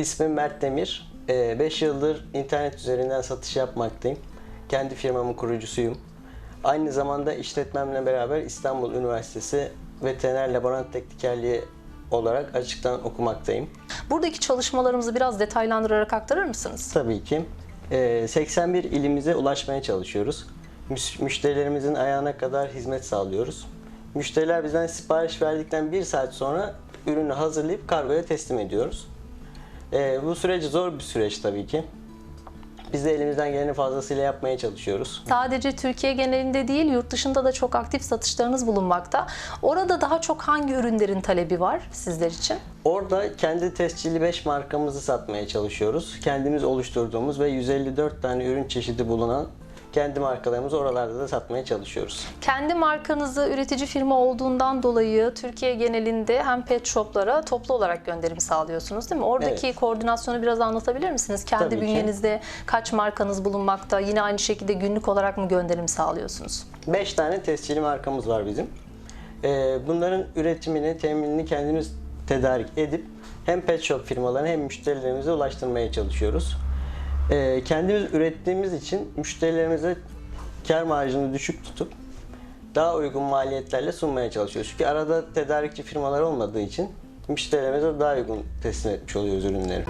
İsmim Mert Demir. 5 yıldır internet üzerinden satış yapmaktayım. Kendi firmamın kurucusuyum. Aynı zamanda işletmemle beraber İstanbul Üniversitesi Veteriner Laborant Teknikerliği olarak açıktan okumaktayım. Buradaki çalışmalarımızı biraz detaylandırarak aktarır mısınız? Tabii ki. Ee, 81 ilimize ulaşmaya çalışıyoruz. Müş- Müşterilerimizin ayağına kadar hizmet sağlıyoruz. Müşteriler bizden sipariş verdikten bir saat sonra ürünü hazırlayıp kargoya teslim ediyoruz. Ee, bu süreç zor bir süreç tabii ki. Biz de elimizden gelenin fazlasıyla yapmaya çalışıyoruz. Sadece Türkiye genelinde değil, yurt dışında da çok aktif satışlarınız bulunmakta. Orada daha çok hangi ürünlerin talebi var sizler için? Orada kendi tescilli 5 markamızı satmaya çalışıyoruz. Kendimiz oluşturduğumuz ve 154 tane ürün çeşidi bulunan kendi markalarımızı oralarda da satmaya çalışıyoruz. Kendi markanızı üretici firma olduğundan dolayı Türkiye genelinde hem pet shoplara toplu olarak gönderim sağlıyorsunuz değil mi? Oradaki Evet. koordinasyonu biraz anlatabilir misiniz? Kendi Tabii ki. bünyenizde kaç markanız bulunmakta? Yine aynı şekilde günlük olarak mı gönderim sağlıyorsunuz? 5 tane tescilli markamız var bizim. Ee, bunların üretimini, teminini kendimiz tedarik edip hem pet shop firmalarına hem müşterilerimize ulaştırmaya çalışıyoruz. Ee, kendimiz ürettiğimiz için müşterilerimize kar marjını düşük tutup daha uygun maliyetlerle sunmaya çalışıyoruz. Çünkü arada tedarikçi firmalar olmadığı için müşterilerimize daha uygun teslim etmiş oluyoruz ürünleri.